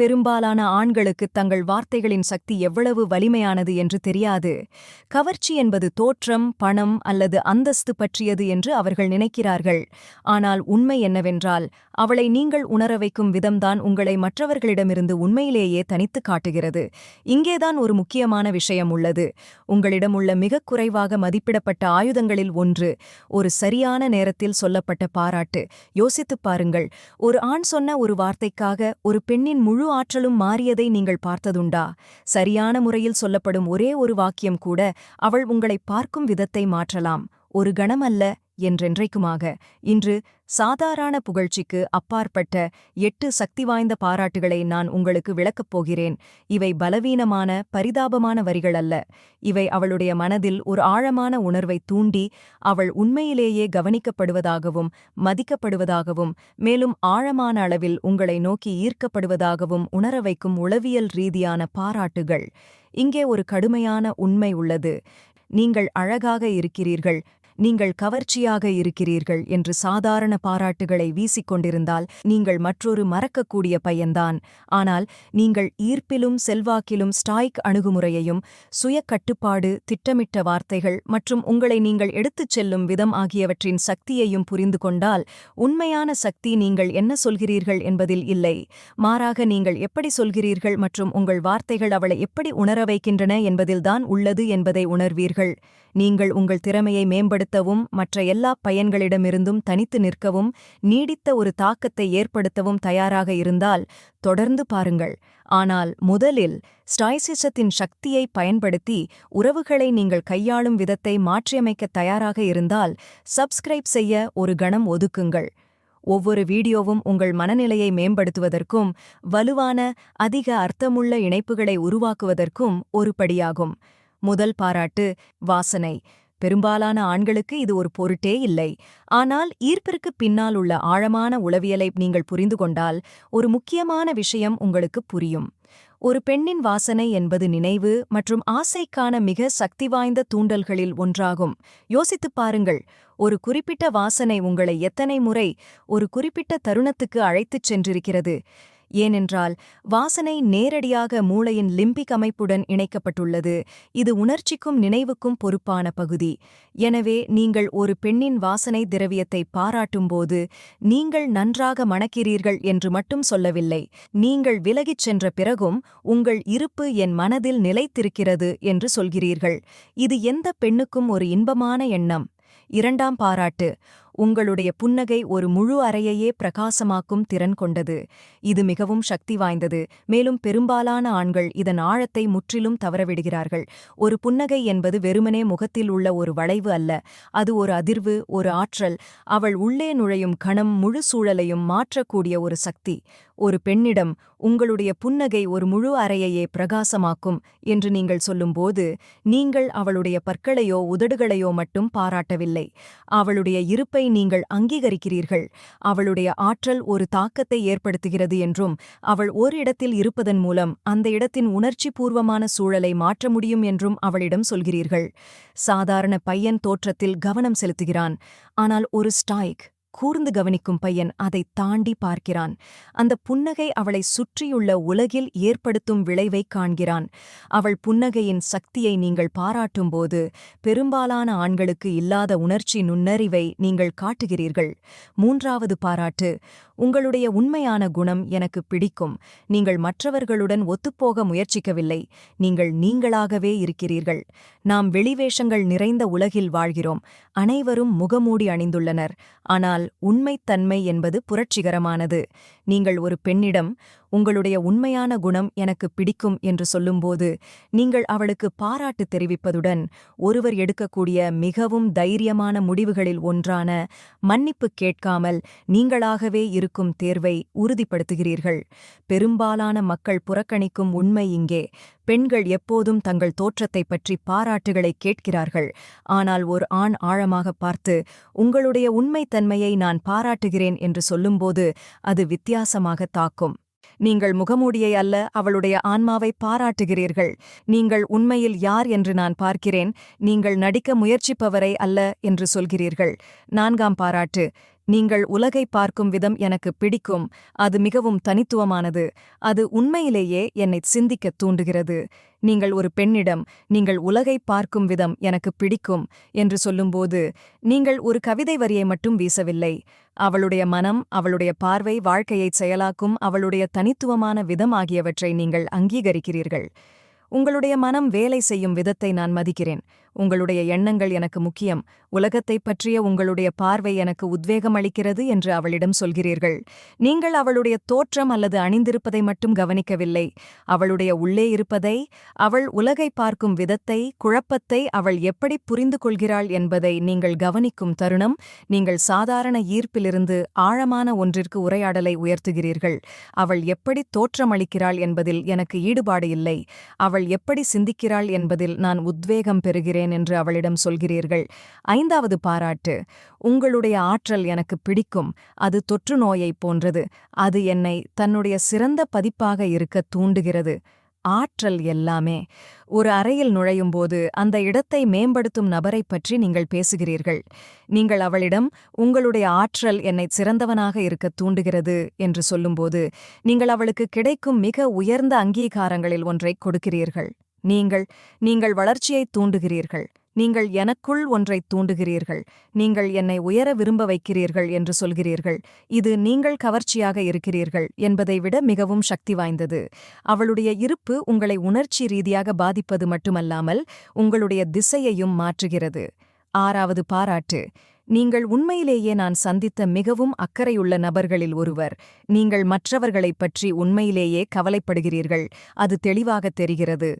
பெரும்பாலான ஆண்களுக்கு தங்கள் வார்த்தைகளின் சக்தி எவ்வளவு வலிமையானது என்று தெரியாது. கவர்ச்சி என்பது தோற்றம் பணம் அல்லது அந்தஸ்து பற்றியது என்று அவர்கள் நினைக்கிறார்கள். ஆனால் உண்மை என்னவென்றால் அவளை நீங்கள் உணர வைக்கும் விதம்தான் உங்களை மற்றவர்களிடமிருந்து உண்மையிலேயே தனித்து காட்டுகிறது. இங்கேதான் ஒரு முக்கியமான விஷயம் உள்ளது. உங்களிடம் உள்ள மிகக் குறைவாக மதிப்பிடப்பட்ட ஆயுதங்களில் ஒன்று ஒரு சரியான நேரத்தில் சொல்லப்பட்ட பாராட்டு. யோசித்துப் பாருங்கள் ஒரு ஆண் சொன்ன ஒரு வார்த்தைக்காக ஒரு பெண்ணின் முழு ஆற்றலும் மாறியதை நீங்கள் பார்த்ததுண்டா? சரியான முறையில் சொல்லப்படும் ஒரே ஒரு வாக்கியம் கூட அவள் உங்களை பார்க்கும் விதத்தை மாற்றலாம். ஒரு கணம் அல்ல என்றென்றைக்குமாக இன்று சாதாரண புகழ்ச்சிக்கு அப்பாற்பட்ட எட்டு சக்தி வாய்ந்த பாராட்டுகளை நான் உங்களுக்கு விளக்கப் போகிறேன். இவை பலவீனமான பரிதாபமான வரிகள் அல்ல. இவை அவளுடைய மனதில் ஒரு ஆழமான உணர்வை தூண்டி அவள் உண்மையிலேயே கவனிக்கப்படுவதாகவும் மதிக்கப்படுவதாகவும் மேலும் ஆழமான அளவில் உங்களை நோக்கி ஈர்க்கப்படுவதாகவும் உணர வைக்கும் உளவியல் ரீதியான பாராட்டுகள். இங்கே ஒரு கடுமையான உண்மை உள்ளது. நீங்கள் அழகாக இருக்கிறீர்கள். நீங்கள் கவர்ச்சியாக இருக்கிறீர்கள் என்று சாதாரண பாராட்டுகளை வீசிக்கொண்டிருந்தால் நீங்கள் மற்றொரு மறக்கக்கூடிய பையன்தான். ஆனால் நீங்கள் ஈர்ப்பிலும் செல்வாக்கிலும் ஸ்டாய்க் அணுகுமுறையையும் சுய கட்டுப்பாடு திட்டமிட்ட வார்த்தைகள் மற்றும் உங்களை நீங்கள் எடுத்துச் செல்லும் விதம் ஆகியவற்றின் சக்தியையும் புரிந்து கொண்டால் உண்மையான சக்தி நீங்கள் என்ன சொல்கிறீர்கள் என்பதில் இல்லை. மாறாக நீங்கள் எப்படி சொல்கிறீர்கள் மற்றும் உங்கள் வார்த்தைகள் அவளை எப்படி உணர வைக்கின்றன என்பதில்தான் உள்ளது என்பதை உணர்வீர்கள். நீங்கள் உங்கள் திறமையை மேம்படுத்தவும் மற்ற எல்லா பயன்களிடமிருந்தும் தனித்து நிற்கவும் நீடித்த ஒரு தாக்கத்தை ஏற்படுத்தவும் தயாராக இருந்தால் தொடர்ந்து பாருங்கள். ஆனால் முதலில் ஸ்டாய்சிசத்தின் சக்தியை பயன்படுத்தி உறவுகளை நீங்கள் கையாளும் விதத்தை மாற்றியமைக்க தயாராக இருந்தால் சப்ஸ்கிரைப் செய்ய ஒரு கணம் ஒதுக்குங்கள். ஒவ்வொரு வீடியோவும் உங்கள் மனநிலையை மேம்படுத்துவதற்கும் வலுவான அதிக அர்த்தமுள்ள இணைப்புகளை உருவாக்குவதற்கும் ஒரு படியாகும். முதல் பாராட்டு வாசனை. பெரும்பாலான ஆண்களுக்கு இது ஒரு பொருட்டே இல்லை. ஆனால் ஈர்ப்பிற்கு பின்னால் உள்ள ஆழமான உளவியலை நீங்கள் புரிந்து கொண்டால் ஒரு முக்கியமான விஷயம் உங்களுக்கு புரியும். ஒரு பெண்ணின் வாசனை என்பது நினைவு மற்றும் ஆசைக்கான மிக சக்தி வாய்ந்த தூண்டல்களில் ஒன்றாகும். யோசித்துப் பாருங்கள் ஒரு குறிப்பிட்ட வாசனை உங்களை எத்தனை முறை ஒரு குறிப்பிட்ட தருணத்துக்கு அழைத்துச் சென்றிருக்கிறது? ஏனென்றால் வாசனை நேரடியாக மூளையின் லிம்பிக் அமைப்புடன் இணைக்கப்பட்டுள்ளது. இது உணர்ச்சிக்கும் நினைவுக்கும் பொறுப்பான பகுதி. எனவே நீங்கள் ஒரு பெண்ணின் வாசனை திரவியத்தை பாராட்டும்போது நீங்கள் நன்றாக மணக்கிறீர்கள் என்று மட்டும் சொல்லவில்லை. நீங்கள் விலகிச் சென்ற பிறகும் உங்கள் இருப்பு என் மனதில் நிலைத்திருக்கிறது என்று சொல்கிறீர்கள். இது எந்த பெண்ணுக்கும் ஒரு இன்பமான எண்ணம்? இரண்டாம் பாராட்டு. உங்களுடைய புன்னகை ஒரு முழு அறையையே பிரகாசமாக்கும் திறன் கொண்டது. இது மிகவும் சக்தி வாய்ந்தது. மேலும் பெரும்பாலான ஆண்கள் இதன் ஆழத்தை முற்றிலும் தவறவிடுகிறார்கள். ஒரு புன்னகை என்பது வெறுமனே முகத்தில் உள்ள ஒரு வளைவு அல்ல. அது ஒரு அதிர்வு ஒரு ஆற்றல். அவள் உள்ளே நுழையும் கணம் முழு சூழலையும் மாற்றக்கூடிய ஒரு சக்தி. ஒரு பெண்ணிடம் உங்களுடைய புன்னகை ஒரு முழு அறையையே பிரகாசமாக்கும் என்று நீங்கள் சொல்லும்போது நீங்கள் அவளுடைய பற்களையோ உதடுகளையோ மட்டும் பாராட்டவில்லை. அவளுடைய இருப்பை நீங்கள் அங்கீகரிக்கிறீர்கள். அவளுடைய ஆற்றல் ஒரு தாக்கத்தை ஏற்படுத்துகிறது என்றும் அவள் ஒரு இடத்தில் இருப்பதன் மூலம் அந்த இடத்தின் உணர்ச்சி பூர்வமான சூழலை மாற்ற முடியும் என்றும் அவளிடம் சொல்கிறீர்கள். சாதாரண பையன் தோற்றத்தில் கவனம் செலுத்துகிறான். ஆனால் ஒரு ஸ்டாய்க் கூர்ந்து கவனிக்கும் பையன் அதை தாண்டி பார்க்கிறான். அந்த புன்னகை அவளை சுற்றியுள்ள உலகில் ஏற்படுத்தும் விளைவைக் காண்கிறான். அவள் புன்னகையின் சக்தியை நீங்கள் பாராட்டும்போது பெரும்பாலான ஆண்களுக்கு இல்லாத உணர்ச்சி நுண்ணறிவை நீங்கள் காட்டுகிறீர்கள். மூன்றாவது பாராட்டு உங்களுடைய உண்மையான குணம் எனக்கு பிடிக்கும். நீங்கள் மற்றவர்களுடன் ஒத்துப்போக முயற்சிக்கவில்லை. நீங்கள் நீங்களாகவே இருக்கிறீர்கள். நாம் வெளிவேஷங்கள் நிறைந்த உலகில் வாழ்கிறோம். அனைவரும் முகமூடி அணிந்துள்ளனர். ஆனால் உண்மைத்தன்மை என்பது புரட்சிகரமானது. நீங்கள் ஒரு பெண்ணிடம் உங்களுடைய உண்மையான குணம் எனக்கு பிடிக்கும் என்று சொல்லும்போது நீங்கள் அவளுக்கு பாராட்டு தெரிவிப்பதுடன் ஒருவர் எடுக்கக்கூடிய மிகவும் தைரியமான முடிவுகளில் ஒன்றான மன்னிப்பு கேட்காமல் நீங்களாகவே இருக்கும் தேர்வை உறுதிப்படுத்துகிறீர்கள். பெரும்பாலான மக்கள் புறக்கணிக்கும் உண்மை இங்கே. பெண்கள் எப்போதும் தங்கள் தோற்றத்தைப் பற்றி பாராட்டுகளை கேட்கிறார்கள். ஆனால் ஒரு ஆண் ஆழமாக பார்த்து உங்களுடைய உண்மைத்தன்மையை நான் பாராட்டுகிறேன் என்று சொல்லும்போது அது வித்தியாசமாக தாக்கும். நீங்கள் முகமூடியை அல்ல அவளுடைய ஆன்மாவை பாராட்டுகிறீர்கள். நீங்கள் உண்மையில் யார் என்று நான் பார்க்கிறேன். நீங்கள் நடிக்க முயற்சிப்பவரை அல்ல என்று சொல்கிறீர்கள். நான்காம் பாராட்டு. நீங்கள் உலகை பார்க்கும் விதம் எனக்கு பிடிக்கும். அது மிகவும் தனித்துவமானது. அது உண்மையிலேயே என்னை சிந்திக்கத் தூண்டுகிறது. நீங்கள் ஒரு பெண்ணிடம் நீங்கள் உலகை பார்க்கும் விதம் எனக்கு பிடிக்கும் என்று சொல்லும்போது நீங்கள் ஒரு கவிதை வரியை மட்டும் வீசவில்லை. அவளுடைய மனம் அவளுடைய பார்வை வாழ்க்கையைச் செயலாக்கும் அவளுடைய தனித்துவமான விதம் ஆகியவற்றை நீங்கள் அங்கீகரிக்கிறீர்கள். உங்களுடைய மனம் வேலை செய்யும் விதத்தை நான் மதிக்கிறேன். உங்களுடைய எண்ணங்கள் எனக்கு முக்கியம். உலகத்தைப் பற்றிய உங்களுடைய பார்வை எனக்கு உத்வேகம் அளிக்கிறது என்று அவளிடம் சொல்கிறீர்கள். நீங்கள் அவளுடைய தோற்றம் அல்லது அணிந்திருப்பதை மட்டும் கவனிக்கவில்லை. அவளுடைய உள்ளே இருப்பதை அவள் உலகை பார்க்கும் விதத்தை குழப்பத்தை அவள் எப்படி புரிந்து கொள்கிறாள் என்பதை நீங்கள் கவனிக்கும் தருணம் நீங்கள் சாதாரண ஈர்ப்பிலிருந்து ஆழமான ஒன்றிற்கு உரையாடலை உயர்த்துகிறீர்கள். அவள் எப்படி தோற்றமளிக்கிறாள் என்பதில் எனக்கு ஈடுபாடு இல்லை. அவள் எப்படி சிந்திக்கிறாள் என்பதில் நான் உத்வேகம் பெறுகிறேன் என்று அவளிடம் சொல்கிறீர்கள். ஐந்தாவது பாராட்டு உங்களுடைய ஆற்றல் எனக்கு பிடிக்கும். அது தொற்று நோயைப் போன்றது. அது என்னை தன்னுடைய சிறந்த பதிப்பாக இருக்க தூண்டுகிறது. ஆற்றல் எல்லாமே. ஒரு அறையில் நுழையும்போது அந்த இடத்தை மேம்படுத்தும் நபரைப் பற்றி நீங்கள் பேசுகிறீர்கள். நீங்கள் அவளிடம் உங்களுடைய ஆற்றல் என்னை சிறந்தவனாக இருக்க தூண்டுகிறது என்று சொல்லும்போது நீங்கள் அவளுக்கு கிடைக்கும் மிக உயர்ந்த அங்கீகாரங்களில் ஒன்றை கொடுக்கிறீர்கள். நீங்கள் நீங்கள் வளர்ச்சியைத் தூண்டுகிறீர்கள். நீங்கள் எனக்குள் ஒன்றைத் தூண்டுகிறீர்கள். நீங்கள் என்னை உயர விரும்ப வைக்கிறீர்கள் என்று சொல்கிறீர்கள். இது நீங்கள் கவர்ச்சியாக இருக்கிறீர்கள் என்பதை விட மிகவும் சக்தி வாய்ந்தது. அவளுடைய இருப்பு உங்களை உணர்ச்சி ரீதியாக பாதிப்பது மட்டுமல்லாமல் உங்களுடைய திசையையும் மாற்றுகிறது. ஆறாவது பாராட்டு. நீங்கள் உண்மையிலேயே நான் சந்தித்த மிகவும் அக்கறையுள்ள நபர்களில் ஒருவர். நீங்கள் மற்றவர்களைப் பற்றி உண்மையிலேயே கவலைப்படுகிறீர்கள். அது தெளிவாகத் தெரிகிறது.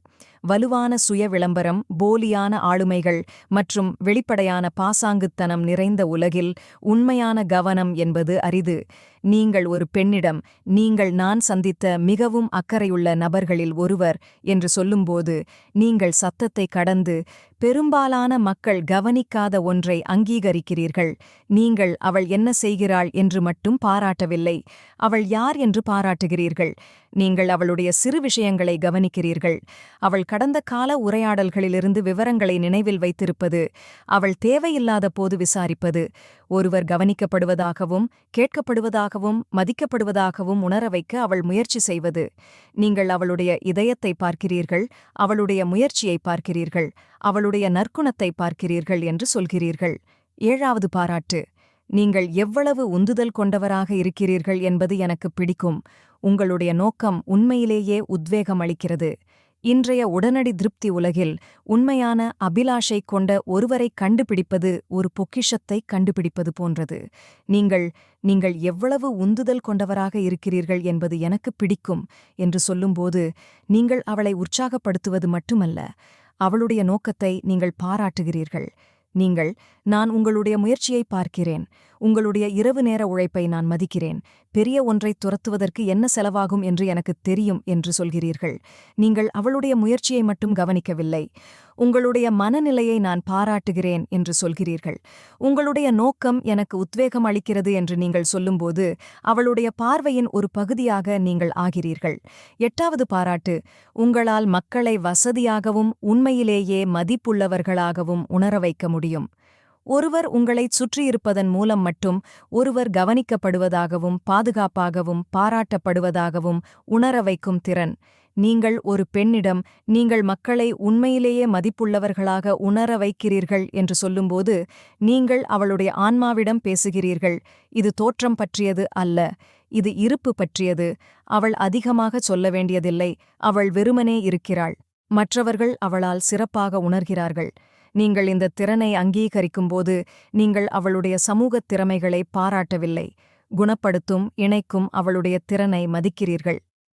வலுவான சுய விளம்பரம் போலியான ஆளுமைகள் மற்றும் வெளிப்படையான பாசாங்குத்தனம் நிறைந்த உலகில் உண்மையான கவனம் என்பது அரிது. நீங்கள் ஒரு பெண்ணிடம் நீங்கள் நான் சந்தித்த மிகவும் அக்கறையுள்ள நபர்களில் ஒருவர் என்று சொல்லும்போது நீங்கள் சத்தத்தை கடந்து பெரும்பாலான மக்கள் கவனிக்காத ஒன்றை அங்கீகரிக்கிறீர்கள். நீங்கள் அவள் என்ன செய்கிறாள் என்று மட்டும் பாராட்டவில்லை. அவள் யார் என்று பாராட்டுகிறீர்கள். நீங்கள் அவளுடைய சிறு விஷயங்களை கவனிக்கிறீர்கள். அவள் கடந்த கால உரையாடல்களிலிருந்து விவரங்களை நினைவில் வைத்திருப்பது அவள் தேவையில்லாத போது விசாரிப்பது ஒருவர் கவனிக்கப்படுவதாகவும் கேட்கப்படுவதாகவும் மதிக்கப்படுவதாகவும் உணர வைக்க அவள் முயற்சி செய்வது. நீங்கள் அவளுடைய இதயத்தை பார்க்கிறீர்கள் அவளுடைய முயற்சியை பார்க்கிறீர்கள் அவளுடைய நற்குணத்தை பார்க்கிறீர்கள் என்று சொல்கிறீர்கள். ஏழாவது பாராட்டு. நீங்கள் எவ்வளவு உந்துதல் கொண்டவராக இருக்கிறீர்கள் என்பது எனக்கு பிடிக்கும். உங்களுடைய நோக்கம் உண்மையிலேயே உத்வேகம் அளிக்கிறது இன்றைய உடனடி திருப்தி உலகில் உண்மையான அபிலாஷை கொண்ட ஒருவரை கண்டுபிடிப்பது ஒரு பொக்கிஷத்தை கண்டுபிடிப்பது போன்றது. நீங்கள் நீங்கள் எவ்வளவு உந்துதல் கொண்டவராக இருக்கிறீர்கள் என்பது எனக்கு பிடிக்கும் என்று சொல்லும்போது நீங்கள் அவளை உற்சாகப்படுத்துவது மட்டுமல்ல. அவளுடைய நோக்கத்தை நீங்கள் பாராட்டுகிறீர்கள். நீங்கள் நான் உங்களுடைய முயற்சியை பார்க்கிறேன். உங்களுடைய இரவு நேர உழைப்பை நான் மதிக்கிறேன். பெரிய ஒன்றைத் துரத்துவதற்கு என்ன செலவாகும் என்று எனக்குத் தெரியும் என்று சொல்கிறீர்கள். நீங்கள் அவளுடைய முயற்சியை மட்டும் கவனிக்கவில்லை. உங்களுடைய மனநிலையை நான் பாராட்டுகிறேன் என்று சொல்கிறீர்கள். உங்களுடைய நோக்கம் எனக்கு உத்வேகம் அளிக்கிறது என்று நீங்கள் சொல்லும்போது அவளுடைய பார்வையின் ஒரு பகுதியாக நீங்கள் ஆகிறீர்கள். எட்டாவது பாராட்டு உங்களால் மக்களை வசதியாகவும் உண்மையிலேயே மதிப்புள்ளவர்களாகவும் உணர வைக்க முடியும். ஒருவர் உங்களைச் சுற்றியிருப்பதன் மூலம் மட்டும் ஒருவர் கவனிக்கப்படுவதாகவும் பாதுகாப்பாகவும் பாராட்டப்படுவதாகவும் உணர வைக்கும் திறன். நீங்கள் ஒரு பெண்ணிடம் நீங்கள் மக்களை உண்மையிலேயே மதிப்புள்ளவர்களாக உணர வைக்கிறீர்கள் என்று சொல்லும்போது நீங்கள் அவளுடைய ஆன்மாவிடம் பேசுகிறீர்கள் இது தோற்றம் பற்றியது அல்ல இது இருப்பு பற்றியது அவள் அதிகமாக சொல்ல வேண்டியதில்லை அவள் வெறுமனே இருக்கிறாள். மற்றவர்கள் அவளால் சிறப்பாக உணர்கிறார்கள். நீங்கள் இந்த திறனை அங்கீகரிக்கும்போது நீங்கள் அவளுடைய சமூகத் திறமைகளை பாராட்டவில்லை குணப்படுத்தும் இணைக்கும் அவளுடைய திறனை மதிக்கிறீர்கள்.